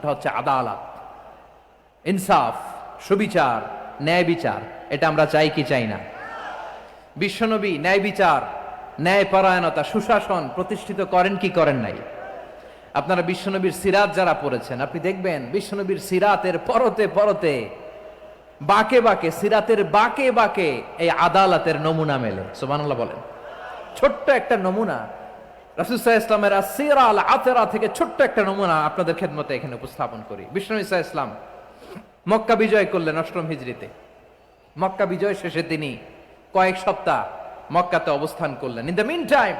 প্রথমটা হচ্ছে আদালত। ইনসাফ, সুবিচার, ন্যায় বিচার, এটা আমরা চাই কি চাই না? বিশ্বনবী ন্যায় বিচার, ন্যায় পরায়ণতা, সুশাসন প্রতিষ্ঠিত করেন কি করেন নাই? আপনারা বিশ্বনবীর সিরাত যারা পড়েছেন, আপনি দেখবেন বিশ্বনবীর সিরাতের পরতে পরতে বাকে বাকে, সিরাতের বাকে বাকে এই আদালতের নমুনা মেলে। সুবহানাল্লাহ বলেন। ছোট্ট একটা নমুনা। রাসুসাহ ইসলামের আসিরা আল আতেরা থেকে ছোট্ট একটা নমুনা আপনাদের খেদমতে এখানে উপস্থাপন করি। বিষ্ণু ইসা ইসলাম মক্কা বিজয় করলেন অষ্টম হিজড়িতে। মক্কা বিজয় শেষে তিনি কয়েক সপ্তাহ মক্কাতে অবস্থান করলেন। ইন দ্য মিন টাইম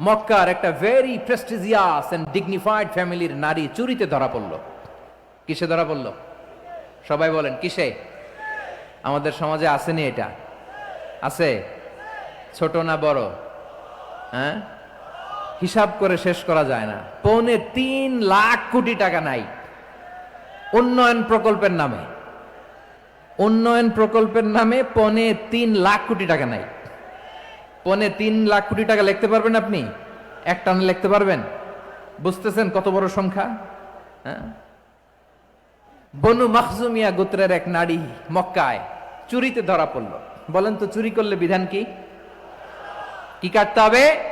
মক্কার একটা ভেরি প্রেস্টিজিয়াস এন্ড ডিগনিফাইড ফ্যামিলির নারী চুরিতে ধরা পড়ল। কিসে ধরা পড়ল? সবাই বলেন, কিসে? আমাদের সমাজে আসেনি এটা। আছে? ছোট না বড়? হ্যাঁ? হিসাব করে শেষ করা যায় না। পৌনে তিন লাখ কোটি টাকা নাই। উন্নয়ন প্রকল্পের নামে। উন্নয়ন প্রকল্পের নামে পনে তিন লাখ কোটি টাকা নাই। পনে তিন লাখ কোটি টাকা লিখতে পারবেন আপনি? এক টানে লিখতে পারবেন? বুঝতেছেন কত বড় সংখ্যা? হ্যাঁ? বনু মাখজুমিয়া গোত্রের এক নারী মক্কায় চুরিতে ধরা পড়ল। বলেন তো চুরি করলে বিধান কি? কি কাটতে হবে?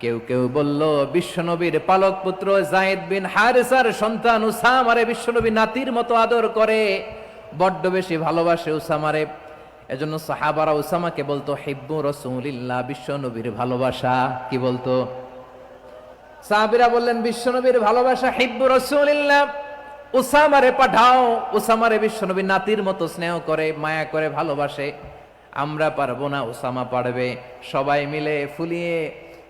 কেউ কেউ বলল, বিশ্বনবীর পালক পুত্র জায়েদ বিন হারেসার সন্তান উসামারে বিশ্বনবী নাতির মতো আদর করে। বড্ড বেশি ভালোবাসে উসামারে। এজন্য সাহাবারা উসামাকে বলতো, হিব্বু রসুলিল্লাহ, বিশ্বনবীর ভালোবাসা। কি বলতো? সাহাবিরা বললেন, বিশ্বনবীর ভালোবাসা হিব্বু রসুলিল্লাহ। উসামারে পাঠাও। উসামারে বিশ্বনবীর নাতির মতো স্নেহ করে, মায়া করে ভালোবাসে। আমরা পারব না ওসামা পারবে। সবাই মিলে ফুলিয়ে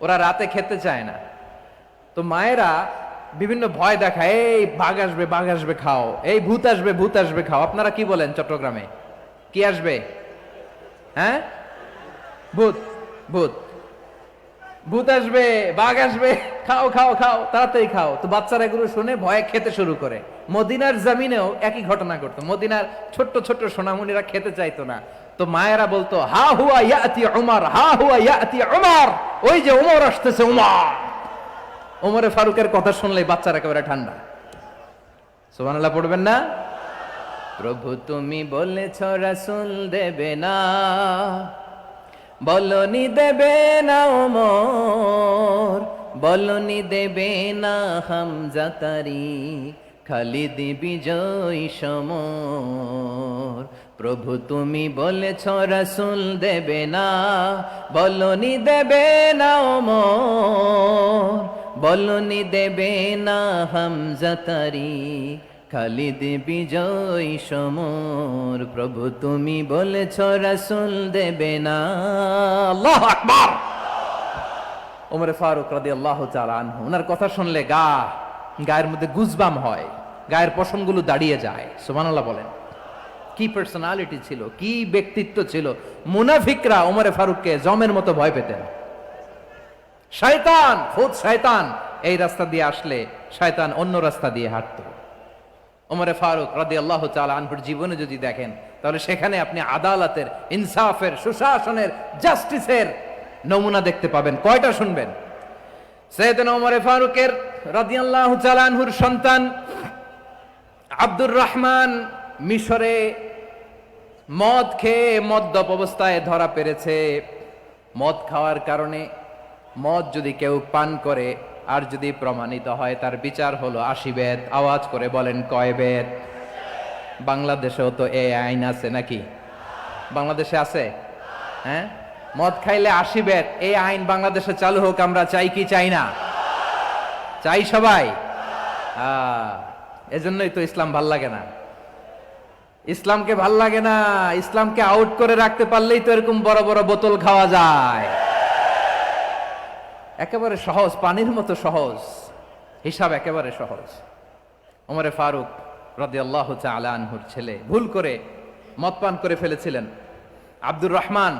ওরা রাতে খেতে চায় না। তো মায়েরা বিভিন্ন ভয় দেখায়, এই বাঘ আসবে বাঘ আসবে, খাও। এই ভূত আসবে ভূত আসবে, খাও। আপনারা কি বলেন চট্টগ্রামে? কি আসবে? হ্যাঁ? ভূত ভূত। ভূত আসবে, বাঘ আসবে, খাও খাও খাও, তাড়াতাড়ি খাও। তো বাচ্চারা এগুলো শুনে ভয়ে খেতে শুরু করে। মদিনার জামিনেও একই ঘটনা ঘটতো। মদিনার ছোট্ট ছোট্ট সোনামণিরা খেতে চাইতো না। তো মায়েরা বলতো, হা হুয়া ইয়াতি উমার, হা হুয়া ইয়াতি উমার। ওই যে উমর আসতেছে, উমার। ওমরে ফারুকের কথা শুনলেই বাচ্চারা একেবারে ঠান্ডা। সুবহানাল্লাহ, পড়বেন না? প্রভু তুমি বলেছ, রাসূল দেবে না। বলনি দেবে না ওমর বলনি দেবে না হামজাতারি খালিদ বিজয় সমর। প্রভু তুমি বলেছ, রাসূল দেবে না, বলনি দেবে না ওমর, বলনি দেবে না হামজাতারি খালিদ বিজয় সমর। প্রভু তুমি বলেছ, রাসূল দেবে না। আল্লাহু আকবার! ওমরে ফারুক রাদিয়াল্লাহু তাআলা আনহু, ওনার কথা শুনলে গা, গায়ের মধ্যে গুজবাম হয়, গায়ের পশমগুলো দাঁড়িয়ে যায়, সুবহানাল্লাহ বলেন। কি পার্সোনালিটি ছিল, কি ব্যক্তিত্ব ছিল, মুনাফিকরা ওমরে ফারুককে জমের মতো ভয় পেতেন। শয়তান, খুদ শয়তান, এই রাস্তা দিয়ে আসলে শয়তান অন্য রাস্তা দিয়ে হাঁটতো। ওমরে ফারুক রাদি আল্লাহ আনহুর জীবনে যদি দেখেন, তাহলে সেখানে আপনি আদালতের, ইনসাফের, সুশাসনের, জাস্টিসের নমুনা দেখতে পাবেন। কয়টা শুনবেন? সৈয়দনা ওমরে ফারুকের রাদিয়াল্লাহু তাআলা আনহুর সন্তান আব্দুর রহমান মিশরে মদ খেয়ে মদ্যপ অবস্থায় ধরা পেরেছে। মদ খাওয়ার কারণে মদ যদি কেউ পান করে, আর যদি প্রমাণিত হয়, তার বিচার হলো আশি বেদ। আওয়াজ করে বলেন, কয় বেদ? বাংলাদেশেও তো এই আইন আছে নাকি? বাংলাদেশে আছে? হ্যাঁ? মদ খাইলে আশি বেদ। এই আইন বাংলাদেশে চালু হোক, আমরা চাই কি চাই না? চাই সবাই? এজন্যই তো ইসলাম ভালো লাগে না। ইসলামকে ভালো লাগে না, ইসলামকে আউট করে রাখতে পারলেই তো এরকম বড় বড় বোতল খাওয়া যায়। একেবারে সহজ, পানির মতো সহজ, হিসাব একেবারে সহজ। ওমরে ফারুক রদি আল্লাহ আনহুর ছেলে, ভুল করে মদ পান করে ফেলেছিলেন। আব্দুর রহমান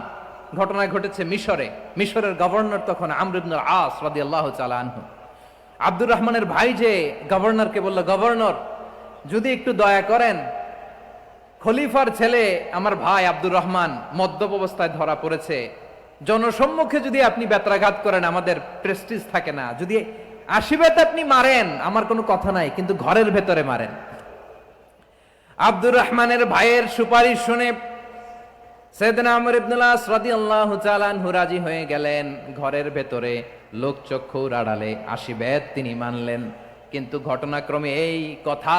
ঘটনা ঘটেছে মিশরে, মিশরের গভর্নর তখন আমরুবনুল আস রদি আল্লাহ আনহু। আব্দুর রহমানের ভাই যে গভর্নরকে বলল, গভর্নর, যদি একটু দয়া করেন খলিফার ছেলে আমার ভাই আব্দুর রহমান মদ্যপ অবস্থায় ধরা পড়েছে। জনসম্মুখে যদি আপনি বেত্রাঘাত করেন, আমাদের প্রেস্টিজ থাকে না। যদি আশীর্বাদ আপনি মারেন, আমার কোনো কথা নাই, কিন্তু ঘরের ভেতরে মারেন। আব্দুর রহমানের ভাইয়ের সুপারিশ শুনে আনহু রাজি হয়ে গেলেন। ঘরের ভেতরে লোকচক্ষুর আড়ালে আশীর্বাদ তিনি মানলেন। কিন্তু ঘটনাক্রমে এই কথা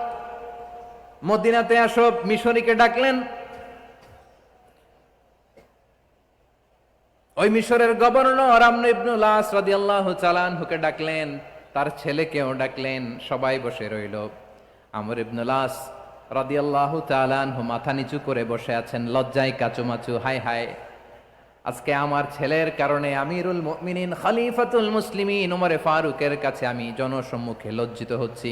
মদিনাতে আসব মিশরীকে ডাকলেন। ওই মিশরের গভর্নর আমর ইবনুল আস রাদিয়াল্লাহু চালানহুকে ডাকলেন, তার ছেলেকেও ডাকলেন, সবাই বসে রইল। আমর ইবনুল আস রাদিয়াল্লাহু চালানহু মাথা নিচু করে বসে আছেন, লজ্জায় কাচুমাচু হাই হাই আজকে আমার ছেলের কারণে আমিরুল মুমিনিন, খলিফাতুল মুসলিমিন ওমরে ফারুকের কাছে আমি জনসম্মুখে লজ্জিত হচ্ছি।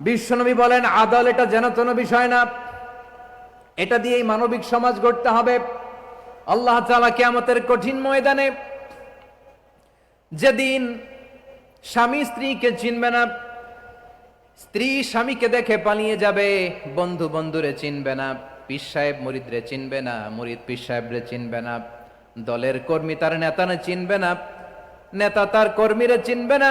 বিশ্বনবী বলেন, আদল এটা যেন তেন বিষয় না। এটা দিয়েই মানবিক সমাজ গড়তে হবে। আল্লাহ তাআলা কিয়ামতের কঠিন ময়দানে যেদিন স্বামী স্ত্রীকে চিনবে না, স্ত্রী স্বামীকে দেখে পালিয়ে যাবে, বন্ধু বন্ধুরে চিনবে না, পীর সাহেব মুরিদরে চিনবে না, মুরিদ পীর সাহেবরে চিনবে না, দলের কর্মী তার নেতানে চিনবে না, নেতা তার কর্মীরে চিনবে না।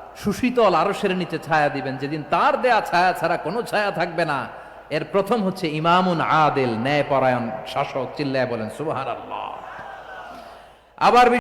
সুশীতল আরশের নিচে ছায়া দিবেন। যেদিন তার দেয়া ছায়া ছাড়া কোনো ছায়া থাকবে না। এর প্রথম হচ্ছে ইমামুন আদেল, ন্যায়পরায়ণ শাসক, চিল্লায় বলেন সুবাহ আবার